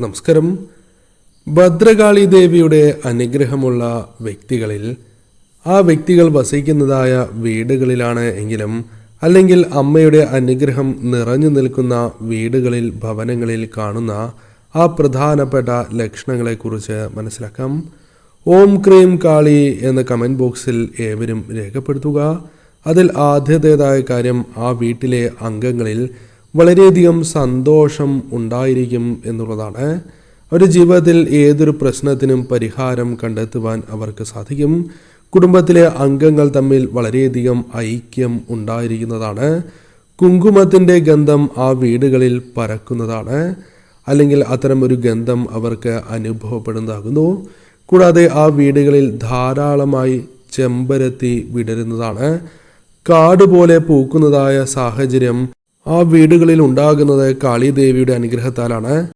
നമസ്കാരം. ഭദ്രകാളി ദേവിയുടെ അനുഗ്രഹമുള്ള വ്യക്തികളിൽ ആ വ്യക്തികൾ വസിക്കുന്നതായ വീടുകളിലാണ് എങ്കിലും അല്ലെങ്കിൽ അമ്മയുടെ അനുഗ്രഹം നിറഞ്ഞു നിൽക്കുന്ന വീടുകളിൽ ഭവനങ്ങളിൽ കാണുന്ന ആ പ്രധാനപ്പെട്ട ലക്ഷണങ്ങളെക്കുറിച്ച് മനസ്സിലാക്കാം. ഓം ക്രീം കാളി എന്ന കമന്റ് ബോക്സിൽ ഏവരും രേഖപ്പെടുത്തുക. അതിൽ ആദ്യത്തേതായ കാര്യം ആ വീട്ടിലെ അംഗങ്ങളിൽ വളരെയധികം സന്തോഷം ഉണ്ടായിരിക്കും എന്നുള്ളതാണ്. ഒരു ജീവിതത്തിൽ ഏതൊരു പ്രശ്നത്തിനും പരിഹാരം കണ്ടെത്തുവാൻ അവർക്ക് സാധിക്കും. കുടുംബത്തിലെ അംഗങ്ങൾ തമ്മിൽ വളരെയധികം ഐക്യം ഉണ്ടായിരിക്കുന്നതാണ്. കുങ്കുമത്തിന്റെ ഗന്ധം ആ വീടുകളിൽ പരക്കുന്നതാണ്. അല്ലെങ്കിൽ അത്തരം ഒരു ഗന്ധം അവർക്ക് അനുഭവപ്പെടുന്നതാകുന്നു. കൂടാതെ ആ വീടുകളിൽ ധാരാളമായി ചെമ്പരത്തി വിടരുന്നതാണ്. കാട് പോലെ പൂക്കുന്നതായ സാഹചര്യം ആ വീടുകളിൽ ഉണ്ടാകുന്നത് കാളിദേവിയുടെ അനുഗ്രഹത്താലാണ്.